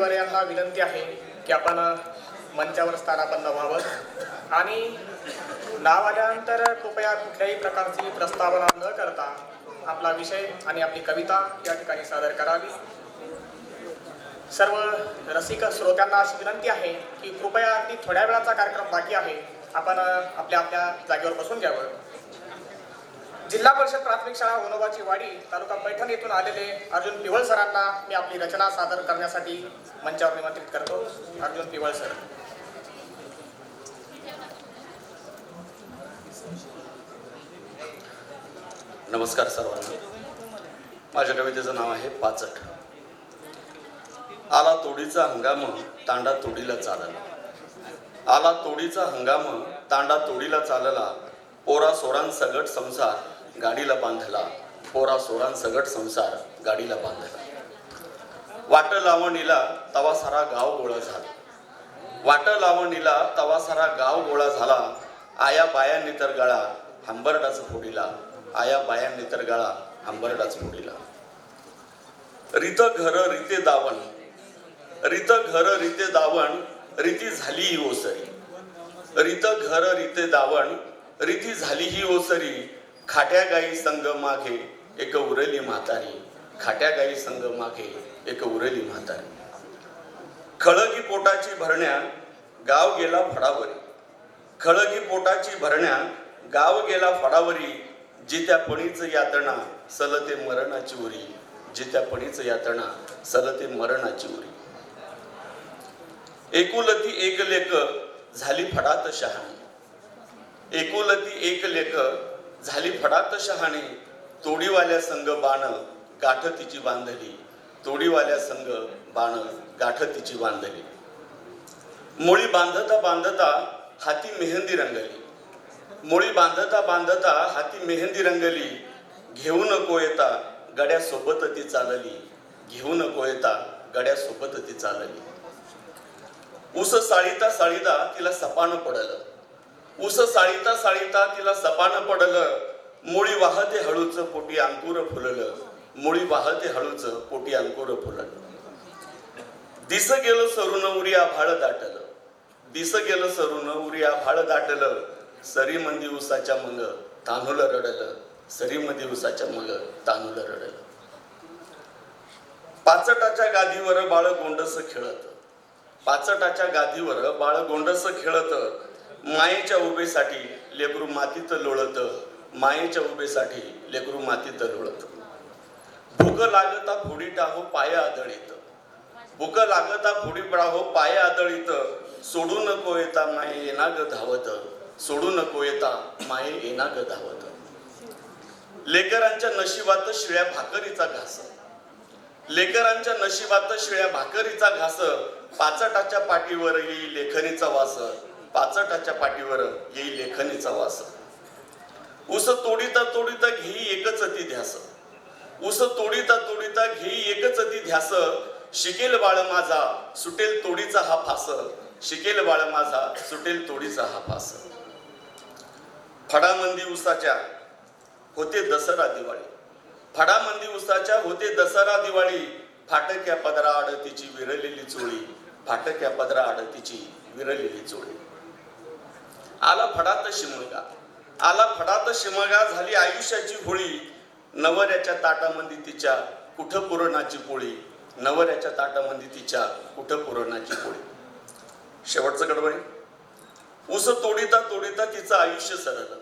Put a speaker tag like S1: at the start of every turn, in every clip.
S1: मान्यवर यांना विनंती आहे की आपण मंचावर स्थानापन्न व्हावं. आणि नाव आल्यानंतर कृपया कुठल्याही प्रकारची प्रस्तावना न करता आपला विषय आणि आपली कविता या ठिकाणी सादर करावी. सर्व रसिक श्रोत्यांना अशी विनंती आहे की कृपया अगदी थोड्या वेळाचा कार्यक्रम बाकी आहे. आपण आपल्या आपल्या जागेवर बसून घ्यावं. जिल्हा परिषद प्राथमिक शाळा होनोबाची वाडी तालुका पैठण येथून आलेले अर्जुन पिवळ सरांना मी आपली रचना सादर करण्यासाठी मंचावर निमंत्रित करतो. अर्जुन पिवळ सर.
S2: नमस्कार सर्वांना. माझ्या कवितेचं नाव आहे पाचट. आला तोडीचा हंगाम तांडा तोडीला चालला. आला तोडीचा हंगाम तांडा तोडीला चालला. पोरा सोरांसगट संसार गाडीला बांधला. पोरा सोरान सगट संसार गाडीला बांधला. वाट लावणीला तवा सारा गाव गोळा झाला. वाट लावणीला तवा सारा गाव गोळा झाला. आया बायांनी तर गळा हंबरडाच फोडीला. आया बायांनी तर गळा हंबरडाच फोडिला. रित घर रिते दावण रित घर रिते दावण रीती झाली ही ओसरी. रित घर रिते दावण रीती झाली ही ओसरी. खाट्या गाई संग मागे एक उरली म्हातारी. खाट्या गाई संघ मागे एक उरली म्हातारी. खळगी पोटाची भरण्या गाव गेला फडावरी. खळगी पोटाची भरण्या गाव गेला फडावरी. जित्या पणीच यातना सलते मरणाची उरी. जित्या पणीच यातना सलते मरणाची उरी. एकुलती एक लेख झाली फडात शहाणी. एकुलती एक लेख झाली फडात शहाणी तोडीवाल्या संग बाण गाठ तिची बांधली. तोडीवाल्या संग बाण गाठ तिची बांधली. मुळी बांधता बांधता हाती मेहंदी रंगली. मुळी बांधता बांधता हाती मेहंदी रंगली. घेऊ नको येता गड्यासोबत ती चालली. घेऊ नको येता गड्या सोबत ती चालली. ऊस साळीता साळीता तिला सपान पडलं. उस साळीता साळीता तिला सपान पडलं. मुळी वाहते हळूच पोटी अंकुर फुललं. मुळी वाहते हळूच पोटी अंकुर फुललं. दिस गेलं सरून उरी आभाळ दाटलं. दिस गेलं सरून उरी आभाळ दाटलं. सरी मंदी उसाच्या मग तांदूळ रडलं. सरी मंदी उसाच्या मग तांदूळ रडलं. पाचटाच्या गादीवर बाळ गोंडस खेळत. पाचटाच्या गादीवर बाळ गोंडस खेळत. मायेच्या उभेसाठी लेकरू मातीत लोळत मायेच्या उभेसाठी लेकरू मातीत लोळत. भूक लागता फुडी टाहो पाय आदळीत. भूक लागता फुडी पडाहो पाय आदळीत. सोडू नको येता माये येना ग धावत. सोडू नको येता माये येना ग धावत. लेकरांच्या नशिबात शिळ्या भाकरीचा घास. लेकरांच्या नशिबात शिळ्या भाकरीचा घास. पाचटाच्या पाठीवर लेखनीचा वास. पाचटाच्या पाठीवर येई लेखनीचा वास. ऊस तोडीता तोडीता घेई एकच ती ध्यास. ऊस तोडीता तोडीता घेई एकच ती ध्यास. शिकेल बाळ माझा सुटेल तोडीचा हा फास. शिकेल बाळ माझा सुटेल तोडीचा हा फास. फडामंदी उसाच्या होते दसरा दिवाळी. फडामंदी उसाच्या होते दसरा दिवाळी. फाटक्या पदरा आडतीची विरलेली चोळी. फाटक्या पदरा आडतीची विरलेली चोळी. आला फडात शिमगा. आला फडात शिमगा झाली आयुष्याची होळी. नवऱ्याच्या ताटामध्ये तिच्या कुठं पुरणाची पोळी. नवऱ्याच्या ताटामध्ये तिच्या कुठं पुरणाची पोळी. शेवटचं गडबडी. ऊस तोडीता तोडीता तिचं आयुष्य सरलं.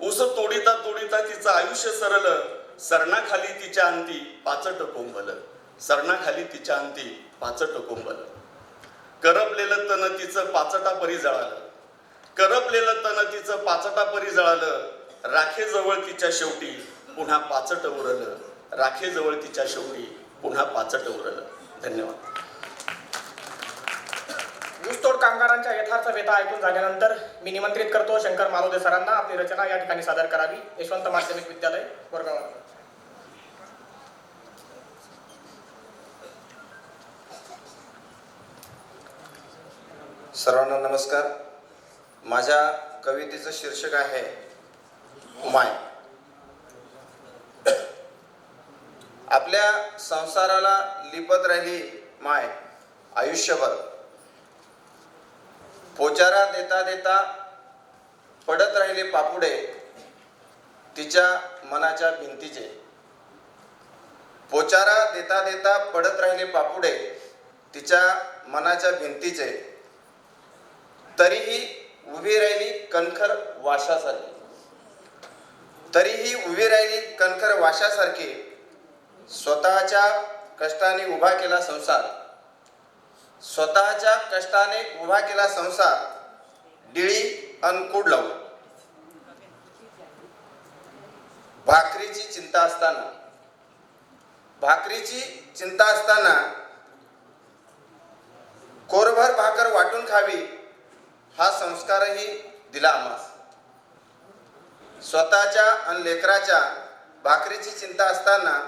S2: ऊस तोडीता तोडीता तिचं आयुष्य सरलं. सरणाखाली तिच्या अंती पाचट कोंबलं. सरणाखाली तिच्या अंती पाचट कोंबलं. करपलेलं तन तिचं पाचटा परी जळालं. करपलेलं तन तिचं पाचटा परी जळालं. राखेजवळ तिच्या शेवटी पुन्हा पाचट उरलं. राखेजवळ तिच्या शेवटी पुन्हा पाचट उरलं. धन्यवाद.
S1: ऊसतोड कामगारांच्या यथार्थ व्यथा ऐकून झाल्यानंतर मी निमंत्रित करतो शंकर मालोदे सरांना. आपली रचना या ठिकाणी सादर करावी. यशवंत माध्यमिक विद्यालय वर्गावर
S3: सर्वांना नमस्कार. माझ्या कवितेचं शीर्षक आहे माय आपल्या संसाराला लिपत राहिली माय आयुष्यभर. पोचारा देता देता पडत राहिले पापुडे तिच्या मनाच्या भिंतीचे. पोचारा देता देता पडत राहिले पापुडे तिच्या मनाच्या भिंतीचे. तरीही उभी राहिली कणखर वाशासारखी. तरीही उभी राहिली कणखर वाशासारखी स्वतःच्या कष्टाने उभा केला संसार. स्वतःच्या कष्टाने उभा केला संसार डिळी अनकूड लावून. भाकरीची चिंता असताना भाकरीची चिंता असताना कोरभर भाकर वाटून खावी हा संस्कारही दिला आम्हास. स्वतःच्या आणि लेकराच्या भाकरीची चिंता असताना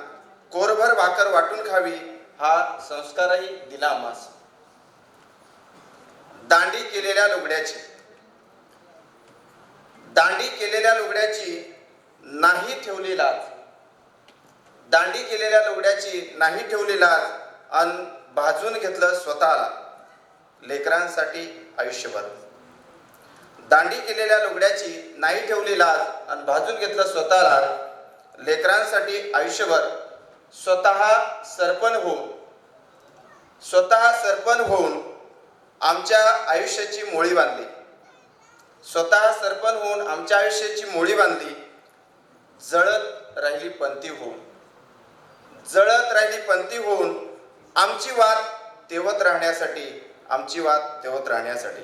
S3: कोरभर भाकर वाटून खावी हा संस्कारही दिला आम्हास. दांडी केलेल्या लुगड्याची. दांडी केलेल्या लुगड्याची नाही ठेवली लाज. दांडी केलेल्या लुगड्याची नाही ठेवली लाज आणि भाजून घेतलं स्वतःला लेकरांसाठी आयुष्यभर. दांडी केलेल्या लुगड्याची नाही ठेवली लाज आणि भाजून घेतलं स्वतःला लेकरांसाठी आयुष्यभर स्वतः सरपण होऊन स्वतः सरपण होऊन आमच्या आयुष्याची मोळी बांधली. स्वतः सरपण होऊन आमच्या आयुष्याची मोळी बांधली जळत राहिली पंथी होऊन. जळत राहिली पंथी होऊन आमची वाद तेवत राहण्यासाठी आमची वाद तेवत राहण्यासाठी.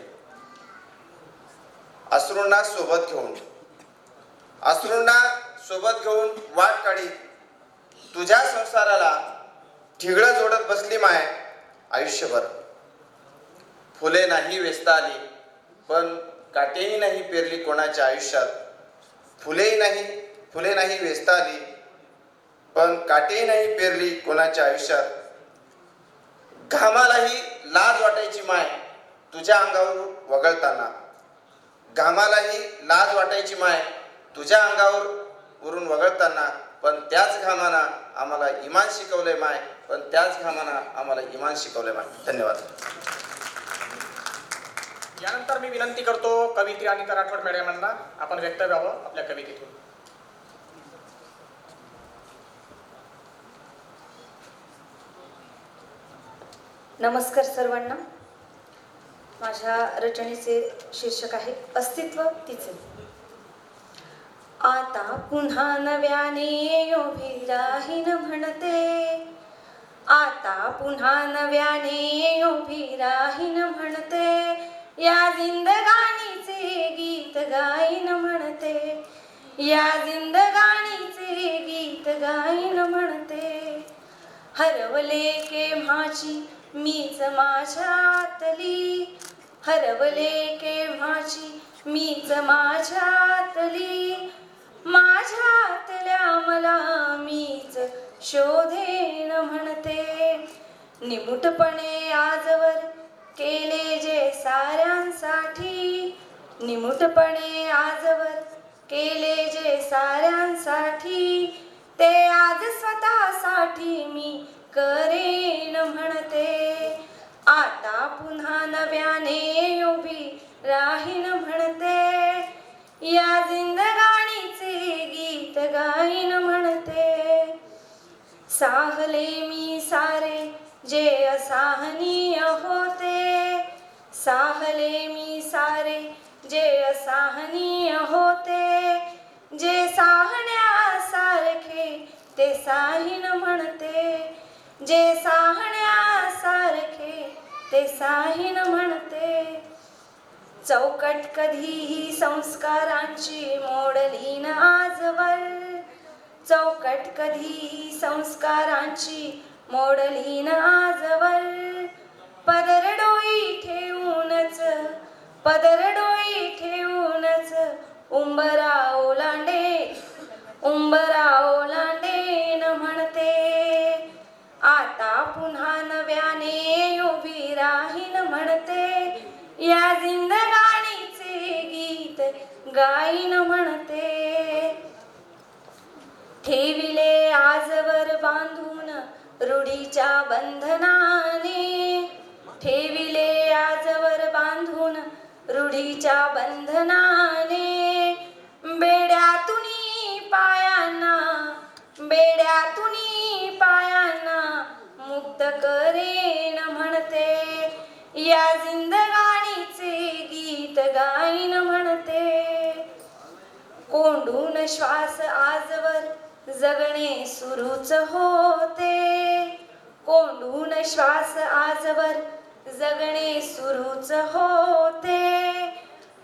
S3: अश्रूंना सोबत घेऊन. अश्रूंना सोबत घेऊन वाट काढी तुझ्या संसाराला ठिगळं जोडत बसली माय आयुष्यभर. फुले नाही वेचता आली पण काटेही नाही पेरली कोणाच्या आयुष्यात. फुलेही नाही फुले नाही वेचता आली पण काटेही नाही पेरली कोणाच्या आयुष्यात. घामालाही लाज वाटायची माय तुझ्या अंगावर वगळताना. घामालाही लाज वाटायची माय. तुझ्या अंगावर वरून वगळताना पण त्याच घामाना आम्हाला इमान शिकवले माय. पण त्याच घामाना आम्हाला इमान शिकवले माय. धन्यवाद.
S1: यानंतर मी विनंती करतो कवित्री आणि राठोड मॅडमांना आपण व्यक्त व्हावं आपल्या कवितेतून.
S4: नमस्कार सर्वांना. माझ्या रचनेचे शीर्षक आहे अस्तित्व तिचे. आता पुन्हा नव्याने उभी राहीन म्हणते. आता पुन्हा नव्याने उभी राहीन म्हणते. या जिंदगाणीचे गीत गाईन म्हणते. या जिंदगाणीचे गीत गाईन म्हणते. हरवले केव्हाची मीच माझ्यातली. हरवले केव्हाची? मीच माझ्यातली. माझ्यातल्या मला मीच शोधेन म्हणते. निमुटपणे आजवर केले जे साऱ्यांसाठी. निमुटपणे आजवर केले जे साऱ्यांसाठी. ते आज स्वतःसाठी मी करेन म्हणते. आता पुन्हा नव्याने उभी राहीन म्हणते. या जिंदगाणीचे गीत गाईन म्हणते. साहले मी सारे जे असाहनीय होते. साहले मी सारे जे असाहनीय होते. जे साहण्यासारखे ते साहीन म्हणते. जे साहण्यासारखे ते साहीन म्हणते. चौकट कधीही संस्कारांची मोडली न आजवर. चौकट कधीही संस्कारांची मोडली न आजवर. पदरडोई ठेवूनच पदरडोई ठेवूनच उंबरा ओलांडे उंबरा गाईन म्हणते. ठेविले आजवर बांधून रूढीच्या बंधनाने. ठेविले आजवर बांधून रूढीच्या बंधनाने. बेड्यातून पायांना बेड्यातून पायांना मुक्त करेन म्हणते. या जिंदगाणीचे गीत गाईन म्हणते. कोंडून श्वास आजवर जगणे सुरूच होते. कोंडून श्वास आजवर जगणे सुरूच होते.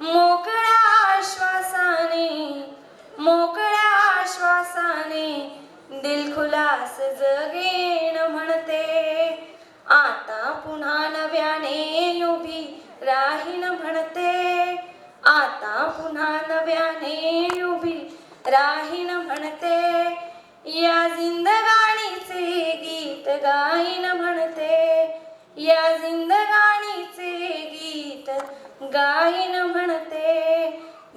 S4: मोकळ्या श्वासाने मोकळ्या श्वासाने दिलखुलास जगेण म्हणते. आता पुन्हा नव्याने उभी राहीन म्हणते. आता पुन्हा नव्याने उभी राहीन म्हणते. या जिंदगाणीचे गीत गाईन म्हणते. या जिंदगाणीचे गीत गाईन म्हणते.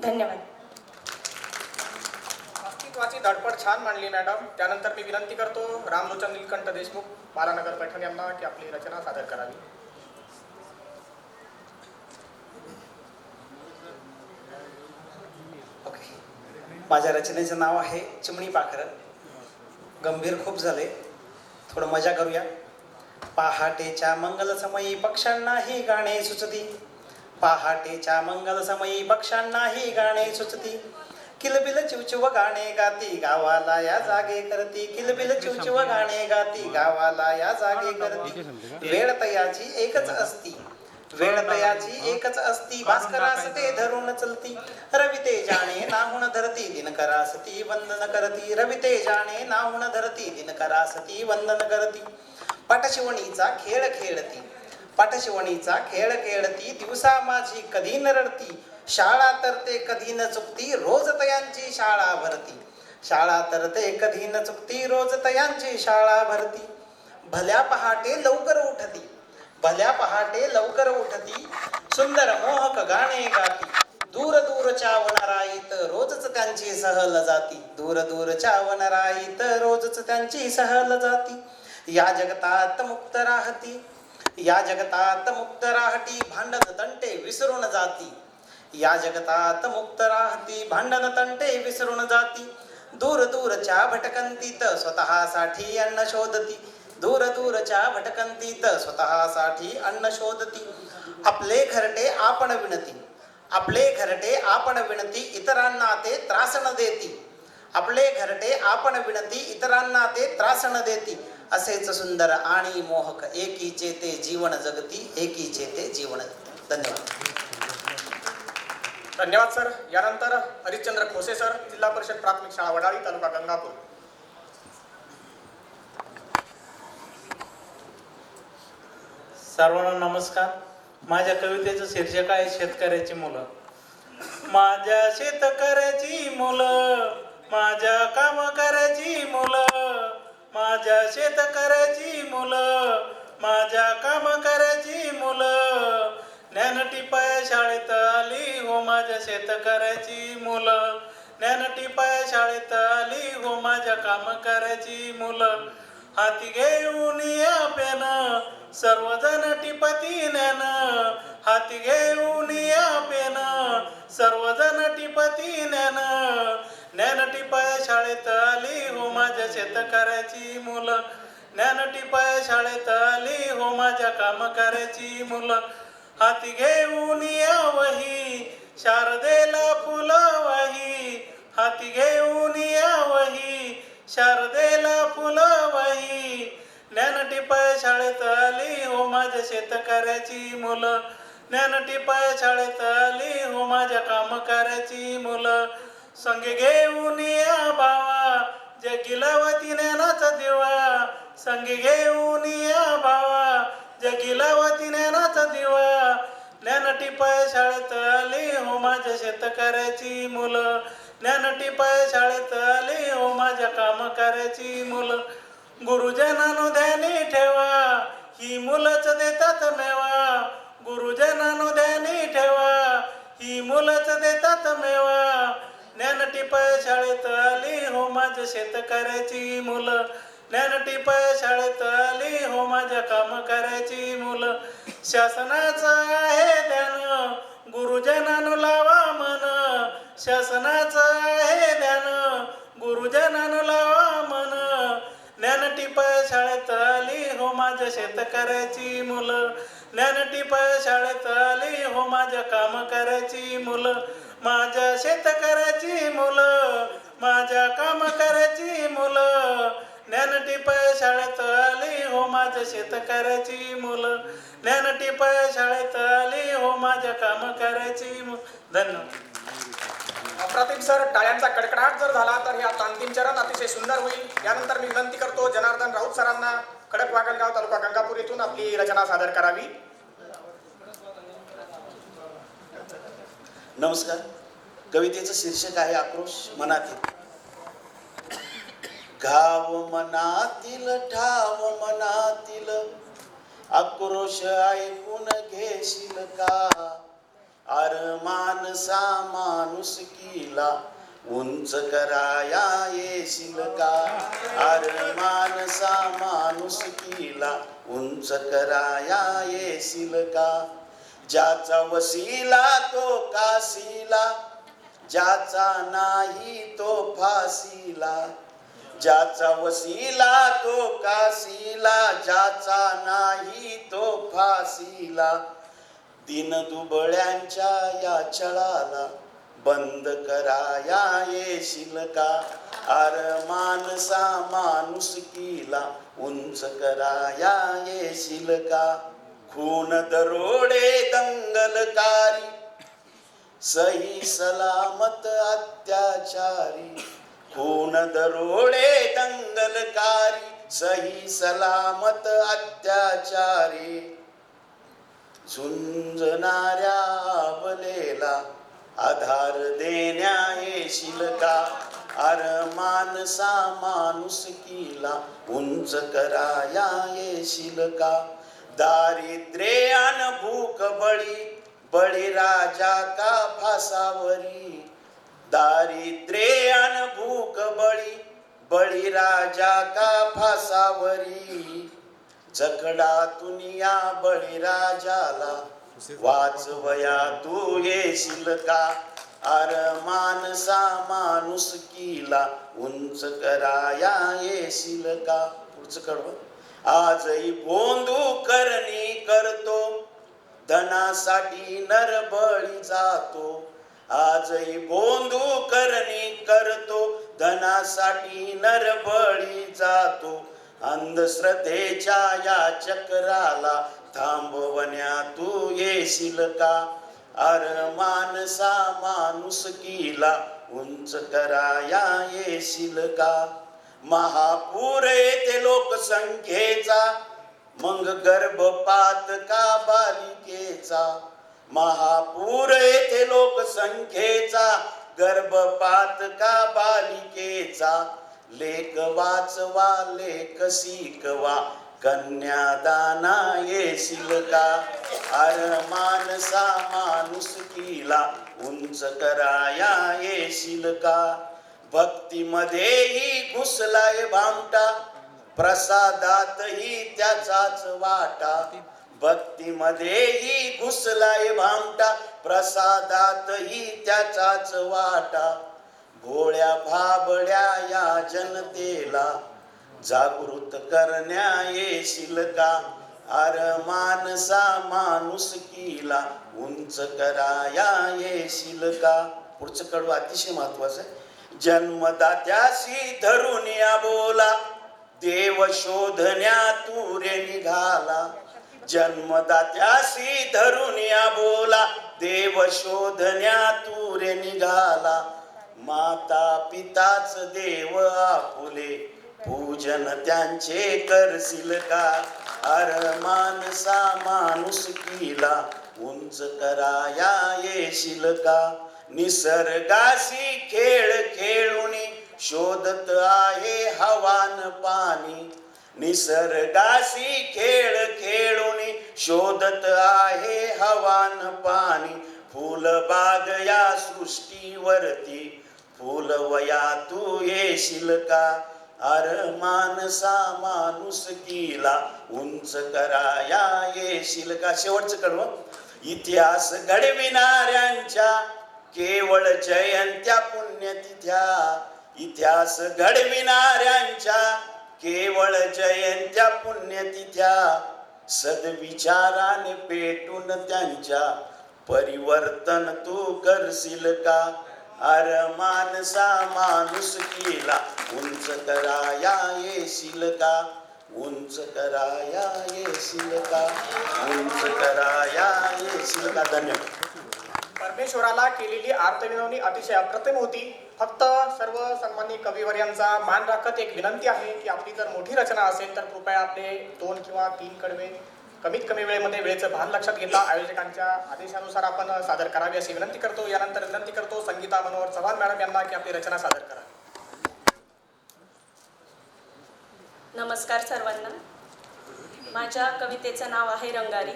S4: धन्यवाद.
S1: अस्तित्वाची धडपड छान मांडली मॅडम. त्यानंतर मी विनंती करतो रामलोचन नीलकंठ देशमुख बालानगर पैठण यांना की आपली रचना सादर करावी.
S5: माझ्या रचनेचं नाव आहे चिमणी पाखरं. गंभीर खूप झाले. थोडं मजा करूया. पहाटेच्या मंगलसमयी पक्ष्यांनाही गाणे सुचती. पहाटेच्या मंगलसमयी पक्ष्यांनाही गाणे सुचती. किलबिल चिवचिव गाणे गाती गावाला या जागे करती. किलबिल चिवचिव गाणे गाती गावाला या जागे करती. वेळ तयाची एकच असती. वेळ तयाची एकच असती. भास्करास ते धरून चलती. रवी ते जाणे नाहुण धरती दिनकरासती वंदन करती. रवी ते जाणे नाहुण धरती दिनकरासती वंदन करती. पटशिवणीचा खेळ खेळती. पटशिवणीचा खेळ खेळती. दिवसा माझी कधी न रडती शाळा तर ते कधी न चुकती रोज तयांची शाळा भरती. शाळा तर ते कधी न चुकती रोज तयांची शाळा भरती. भल्या पहाटे लवकर उठती. भल्या पहाटे लवकर उठती सुंदर मोहक गाणे गाती. दूर दूरच्या वनराईत रोजच त्यांची सहल जाती. दूर दूरच्या वनराईत रोजच त्यांची सहल जाती. या जगतात मुक्त राहती. या जगतात मुक्त राहती भांडण तंटे विसरून जाती. या जगतात मुक्त राहती भांडण तंटे विसरून जाती. दूर दूरच्या भटकंतीत स्वतःसाठी अन्न शोधती. दूर दूरच्या भटकंतीत स्वतःसाठी अन्न शोधती. आपले घरटे आपण विणती. आपले घरटे आपण विणती इतरांना ते त्रासण देती. आपले घरटे आपण विणती इतरांना ते त्रासण देती. असेच सुंदर आणि मोहक एकीचे ते जीवन जगती एकीचे ते जीवन धन्यवाद.
S1: धन्यवाद सर. यानंतर हरिश्चंद्र खोसे सर जिल्हा परिषद प्राथमिक शाळा वडाळी तालुका गंगापूर.
S6: सर्वांना नमस्कार. माझ्या कवितेचं शीर्षक आहे शेतकऱ्याची मुलं. माझ्या शेतकऱ्याची मुलं माझ्या काम करायची मुलं माझ्या शेतकऱ्याची मुलं माझ्या काम करायची मुलं. ज्ञान टिपाया शाळेत आली हो माझ्या शेतकऱ्याची मुलं. ज्ञान टिपाया शाळेत आली हो माझ्या काम करायची मुलं. हाती घेऊन या सर्वजण टिपती ज्ञान हाती घेऊन या सर्वजण टिपती ज्ञान ज्ञान टिपाया शाळेत आली हो माझ्या शेतकऱ्याची मुलं. ज्ञान टिपाया शाळेत आली हो माझ्या काम करायची मुलं. हाती घेऊन या वही. शारदेला फुलं वही हाती घेऊन यावही शारदेला फुलं वाही ज्ञान शाळेत आली हो माझ्या शेतकऱ्याची मुलं. ज्ञानटिपाय शाळेत आली हो माझ्या काम करायची मुलं. संगे घेऊन या भावा जे गिलावती ज्ञानाचा दिवा. संग घेऊन या भावा जे गिलावती ज्ञानाचा दिवा. ज्ञानटिपाय शाळेत आली हो माझ्या शेतकऱ्याची मुलं. ज्ञान टिपाय शाळेत आली हो माझ्या काम करायची मुलं. गुरुजनानो ध्यानी ठेवा ही मुलंच देतात मेवा. गुरुजनानो ध्यानी ठेवा ही मुलंच देतात मेवा. ज्ञान टिपाय शाळेत आली हो माझ्या शेतकऱ्याची मुलं. ज्ञान टिपाय शाळेत आली हो माझ्या काम करायची मुलं. शासनाचं आहे ध्यान गुरुजनानु लावा मन. शासनाचं आहे ज्ञान गुरुजनान लावा मन. ज्ञान टिपाय शाळेत आली हो माझ्या शेतकऱ्याची मुलं. ज्ञान टिपाय शाळेत आली हो माझ्या काम करायची मुलं. माझ्या शेतकऱ्याची मुलं माझ्या काम करायची मुलं. ज्ञान टिपाय शाळेत आली हो माझ्या शेतकऱ्याची मुलं. ज्ञान टिपाय शाळेत आली हो माझ्या काम करायची मुलं धन्यवाद.
S1: अप्रतिम सर टाळ्यांचा कडकडाट जर झाला तर हे आता अंतिम चरण अतिशय सुंदर होईल. यानंतर मी विनंती करतो जनार्दन राऊत सरांना खडक वागलगाव तालुका गंगापूर येथून आपली रचना सादर करावी.
S7: नमस्कार. कवितेचं शीर्षक आहे आक्रोश मनातील. घाव मनातील ठाव मनातील. आक्रोश ऐकून घेशील का? अर मानसा माणूस किला उंच कराया येशील का अर मानसा माणूस किला उंच कराया येशील का ज्याचा वसीला तो काशीला ज्याचा नाही तो फाशीला ज्याचा वसीला तो काशीला ज्याचा नाही तो फाशीला तीन दुबळ्यांच्या या छळाला बंद कराया येशील का? अर मानसा माणूस किला उंच कराया येशील का? खून दरोडे दंगलकारी सही सलामत अत्याचारी खून दरोडे दंगलकारी सही सलामत अत्याचारी झुंजणाऱ्या बलेला आधार देण्या येशील का अर मानसा माणूस किला उंच कराया येशील का दारिद्र्य अन भूक बळी बळी राजा का फासावरी. दारिद्र्य अन भूक बळी बळी राजा का फासावरी. जखडातून या बळीराजाला वाचवया तू येशील का? अर मानसा माणूस किला उंच कराया येशील का? पुढचं कडवं आजही बोंदू करणी करतो धनासाठी नरबळी जातो. आजही बोंदू करणी करतो धनासाठी नरबळी जातो. अंधश्रद्धेच्या या चक्राला थांबवण्या तू येशील का? अर मानसा माणूस किला उंच कराया येशील का? महापूर येते लोकसंख्येचा मग गर्भपात का बालिकेचा? महापूर येथे लोकसंख्येचा गर्भपात का बालिकेचा? लेख वाचवा लेख शिकवा कन्यादाना येशील का अर मानसा माणूस किला उंच कराया येशील का भक्तीमध्येही घुसलाय भामटा प्रसादातही त्याचाच वाटा. भक्तीमध्येही घुसलाय भामटा प्रसादातही त्याचाच वाटा. भोळ्या भाबड्या या जनतेला जागृत करण्या येशील का? अर मानसा माणूस किला उंच कराया येशील का? पुढचं कडवं अतिशय महत्वाचं आहे. जन्मदात्याशी धरून या बोला देव शोधण्या तुरे निघाला. जन्मदात्याशी धरून या बोला देव शोधण्या तुरे निघाला. माता पिताच देव आपुले. पूजन त्यांचे करशील का? अर माणसा माणूस किला. उंच कराया येशील का? निसर्गाशी खेळ खेळूनी शोधत आहे हवान पाणी. निसर्गाशी खेळ खेळूनी शोधत आहे हवान पाणी. फुलबाग या सृष्टीवरती फुलवया तू येशील का? अर मानसा माणूस किला उंच कराया येशील का? शेवटचं कडव इतिहास घडविणाऱ्यांच्या केवळ जयंत्या पुण्यतिथ्या. इतिहास घडविणाऱ्यांच्या केवळ जयंत्या पुण्यतिथ्या. सद्विचाराने पेटून त्यांच्या परिवर्तन तू करशील का? अर माणसा माणूस केला. उंच कराया येशील का उंच कराया येशील का उंच कराया येशील का धन्यवाद.
S1: परमेश्वराला केलेली आर्तविनवणी अतिशय अप्रतिम होती. फक्त सर्व सन्मान्य कविवर्यांचा मान राखत एक विनंती आहे की आपली जर मोठी रचना असेल तर कृपया आपले दोन किंवा तीन कडवे कमीत कमी वेळेमध्ये वेळेचं भान लक्षात घेता आयोजकांच्या आदेशानुसार आपण सादर करावी अशी विनंती करतो. यानंतर विनंती करतो संगीता मनोहर चव्हाण मॅडम यांना की आपली रचना सादर करा.
S8: नमस्कार सर्वांना. माझ्या कवितेचं नाव आहे रंगारी.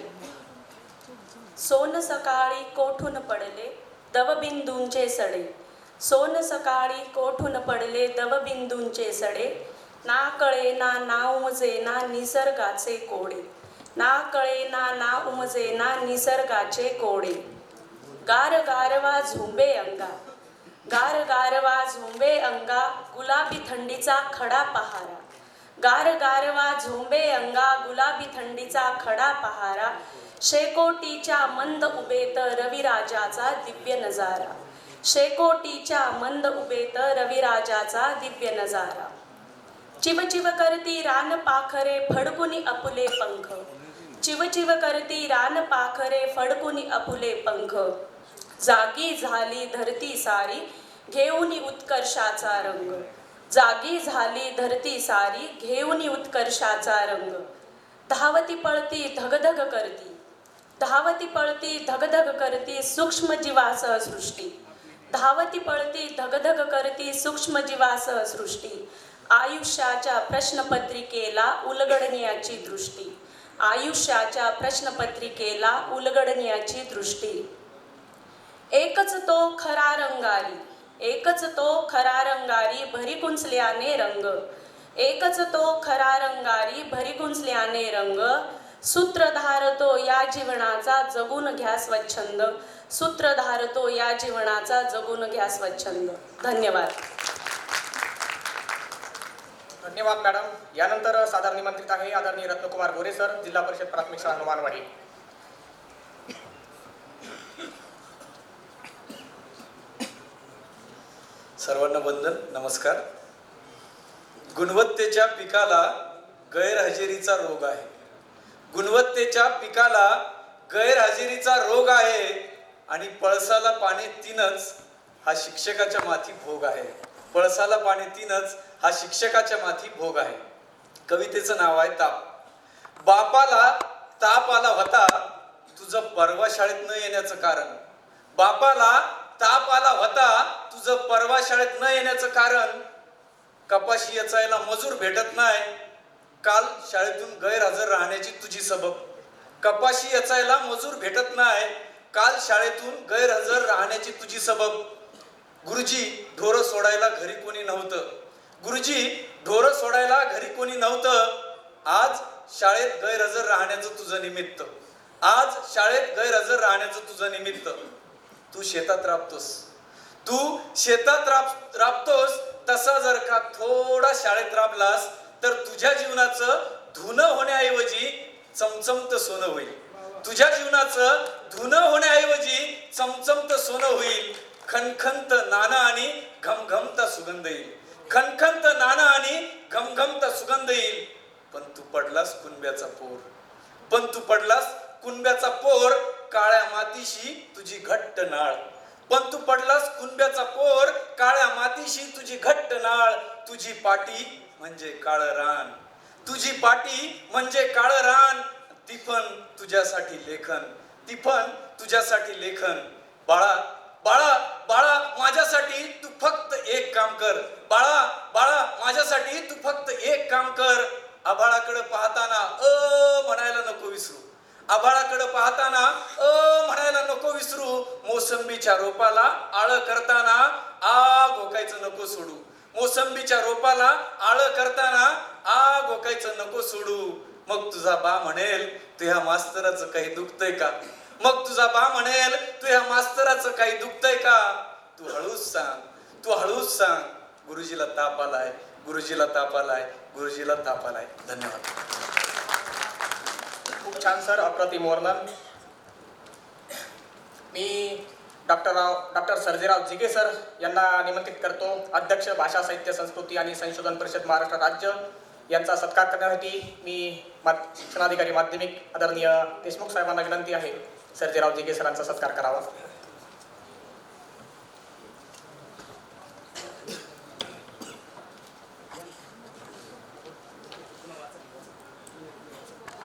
S8: सोन सकाळी कोठून पडले दवबिंदूंचे सडे. सोन सकाळी कोठून पडले दवबिंदूंचे सडे. ना कळे ना नाव ना निसर्गाचे कोडे. ना कळे ना ना उमजे ना निसर्गाचे कोडे. गार गारवा झुंबे अंगा. गार गारवा झुंबे अंगा गुलाबी थंडीचा खडा पहारा. गार गारवा झुंबे अंगा गुलाबी थंडीचा खडा पहारा. शेकोटीच्या मंद उबेत रविराजाचा दिव्य नजारा. शेकोटीच्या मंद उबेत रविराजाचा दिव्य नजारा. चिव चिव करती रान पाखरे फडकुनी अपुले पंख. चिव चिव करती रान पाखरे फडकुनी अपुले पंख. जागी झाली धरती सारी घेऊनी उत्कर्षाचा रंग. जागी झाली धरती सारी घेऊनी उत्कर्षाचा रंग. धावती पळती धगधग करती. धावती पळती धगधग करती सूक्ष्म जीवासह सृष्टी. धावती पळती धगधग करती सूक्ष्म जीवासह सृष्टी. आयुष्याच्या प्रश्नपत्रिकेला उलगडण्याची दृष्टी. आयुष्याच्या प्रश्नपत्रिकेला उलगडण्याची दृष्टी. एकच तो खरा रंगारी एकच तो खरा रंगारी भरी कुंचल्याने रंग. एकच तो खरा रंगारी भरी कुंचल्याने रंग. सूत्रधार तो या जीवनाचा जगून घ्या स्वच्छंद. सूत्रधार तो या जीवनाचा जगून घ्या स्वच्छंद. धन्यवाद.
S1: धन्यवाद मॅडम. यानंतर सादर निमंत्रित आहे आदरणीय रत्नकुमार गोरे सर जिल्हा परिषद प्राथमिक शाळा हनुमानवाडी.
S9: सर्वांना बंधन नमस्कार. गुणवत्तेच्या पिकाला गैरहजेरीचा रोग आहे. गुणवत्तेच्या पिकाला गैरहजेरीचा रोग आहे आणि पळसाला पाणी तीनच हा शिक्षकाच्या माथी भोग आहे. पळसाला पाणी तीनच हा शिक्षकाच्या माथी भोग आहे. कवितेचं नाव आहे ताप. बापाला ताप आला होता तुझं परवा शाळेत न येण्याचं कारण. बापाला ताप आला होता तुझं परवा शाळेत न येण्याचं कारण. कपाशी याचायला मजूर भेटत नाही. काल शाळेतून गैरहजर राहण्याची तुझी सबब. कपाशी याचायला मजूर भेटत नाही. काल शाळेतून गैरहजर राहण्याची तुझी सबब. गुरुजी ढोरं सोडायला घरी कोणी नव्हतं. गुरुजी ढोरं सोडायला घरी कोणी नव्हतं. आज शाळेत गैरहजर राहण्याचं तुझं निमित्त. आज शाळेत गैरहजर राहण्याचं तुझं निमित्त. तू शेतात राबतोस. तू शेतात राब राबतोस तसा जर का थोडा शाळेत राबलास तर तुझ्या जीवनाचं धुनं होण्याऐवजी चमचमत सोनं होईल. तुझ्या जीवनाचं धुनं होण्याऐवजी चमचमत सोनं होईल. खनखंत नाना आणि घमघमता सुगंध येईल. खनखंत नाना आणि घमघमता सुगंध येईल. पण तू पडलास कुणब्याचा पोर. पण तू पडलास कुणब्याचा पोर. काळ्या मातीशी तुझी घट्ट नाळ. पण तू पडलास कुणब्याचा पोर. काळ्या मातीशी तुझी घट्ट नाळ. तुझी पाटी म्हणजे काळ रान. तुझी पाटी म्हणजे काळ रान. तिफन तुझ्यासाठी लेखन. तिफन तुझ्यासाठी लेखन. बाळा बाळा बाळा माझ्यासाठी तू फक्त एक काम कर. बाळा बाळा माझ्यासाठी तू फक्त एक काम कर. आबाळाकडे पाहताना अ म्हणायला नको विसरू. आबाळाकडे पाहताना अ म्हणायला नको विसरू. मोसंबीच्या रोपाला आळ करताना आ घोकायचं नको सोडू. मोसंबीच्या रोपाला आळ करताना आ घोकायचं नको सोडू. मग तुझा बा म्हणेल तुझ्या ह्या मास्तराचं काही दुखतंय का? मग तुझा बा म्हणेल तू ह्या मास्तराचं काही दुखतंय का? तू हळूच सांग तू हळूच सांग. गुरुजीला ताप आलाय गुरुजीला ताप आलाय गुरुजीला ताप आलाय. धन्यवाद.
S1: खूप छान सर अप्रतिम वर्णन. मी doctor Rao doctor Sarjerao Zige sir यांना निमंत्रित करतो. अध्यक्ष भाषा साहित्य संस्कृती आणि संशोधन परिषद महाराष्ट्र राज्य यांचा सत्कार करण्यासाठी मी मा शिक्षणाधिकारी माध्यमिक आदरणीय देशमुख साहेबांना विनंती आहे. सर्जेराव जिगे केसरांचा सत्कार करावा.